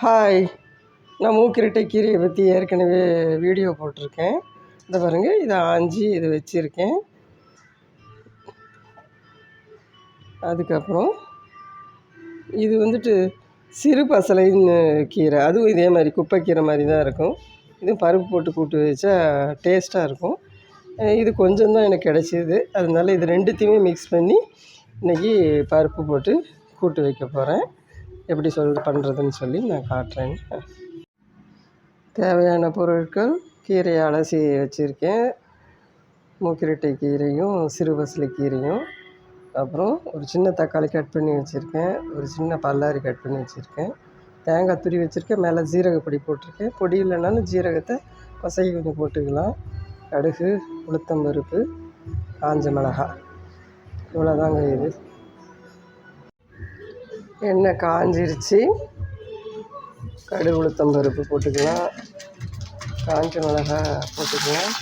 Hi நான் மூக்கிரட்டை கீரையை பற்றி ஏற்கனவே வீடியோ போட்டிருக்கேன். இந்த பாருங்கள் இதை ஆஞ்சி இதை வச்சுருக்கேன். அதுக்கப்புறம் இது வந்துட்டு சிறு பசலைன்னு கீரை. அதுவும் இதே மாதிரி குப்பைக்கீரை மாதிரி தான் இருக்கும். இதுவும் பருப்பு போட்டு கூட்டு வச்சா டேஸ்ட்டாக இருக்கும். இது கொஞ்சம் தான் எனக்கு கிடச்சிது. அதனால இது ரெண்டுத்தையுமே மிக்ஸ் பண்ணி இன்றைக்கி பருப்பு போட்டு கூட்டு வைக்க போகிறேன் எப்படி சொல் பண்ணுறதுன்னு சொல்லி நான் காட்டுறேன். தேவையான பொருட்கள் கீரையை அலசி வச்சுருக்கேன். மூக்கிரட்டை கீரையும் சிறுபசலி கீரையும். அப்புறம் ஒரு சின்ன தக்காளி கட் பண்ணி வச்சுருக்கேன். ஒரு சின்ன பல்லாரி கட் பண்ணி வச்சுருக்கேன். தேங்காய் துரி வச்சுருக்கேன். மேலே ஜீரக பொடி போட்டிருக்கேன். பொடி இல்லைனாலும் ஜீரகத்தை கொசைக்கு கொஞ்சம் போட்டுக்கலாம். கடுகு உளுத்தம்பருப்பு காஞ்ச மிளகா இவ்வளோதாங்க இது. எண்ணெய் காஞ்சிருச்சு. கடுகு உளுத்தம் பருப்பு போட்டுக்கலாம். காஞ்ச மிளகா போட்டுக்கலாம்.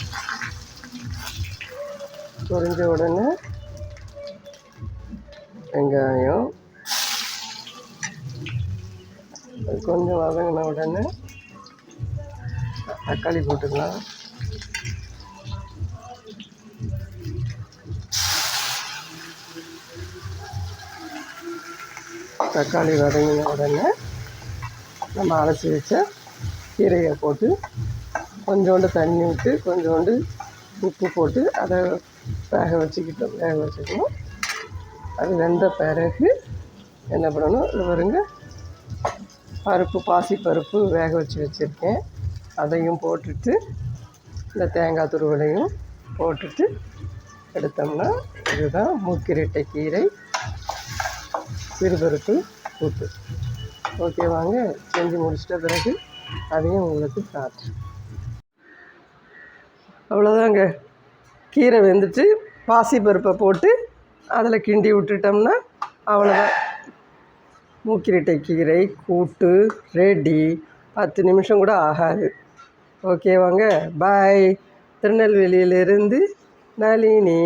பொரிஞ்ச உடனே வெங்காயம். கொஞ்சம் வதங்கின உடனே தக்காளி போட்டுக்கலாம். தக்காளி வதங்கின உடனே நம்ம அரைச்சி வச்ச கீரையை போட்டு கொஞ்சோண்டு தண்ணி விட்டு கொஞ்சோண்டு உப்பு போட்டு அதை வேக வச்சுக்கிட்டோம். வேக வச்சுக்கணும். அது வெந்த பிறகு என்ன பண்ணணும்? இது பாருங்க. பருப்பு பாசி பருப்பு வேக வச்சு வச்சுருக்கேன். அதையும் போட்டுட்டு இந்த தேங்காய் துருவலையும் போட்டுட்டு எடுத்தோம்னா இதுதான் மூக்கிரட்டை கீரை. சிறுபருப்பு கூட்டு ஓகே வாங்க செஞ்சு முடிச்சிட்ட பிறகு அதையும் உங்களுக்கு காட்டுறேன். அவ்வளோதாங்க கீரை வெந்துட்டு பாசி பருப்பை போட்டு அதில் கிண்டி விட்டுட்டோம்னா அவ்வளோதான் மூக்கிரட்டை கீரை கூட்டு ரெடி. பத்து நிமிஷம் கூட ஆகாது. ஓகேவாங்க பாய் திருநெல்வேலியிலிருந்து நளினி.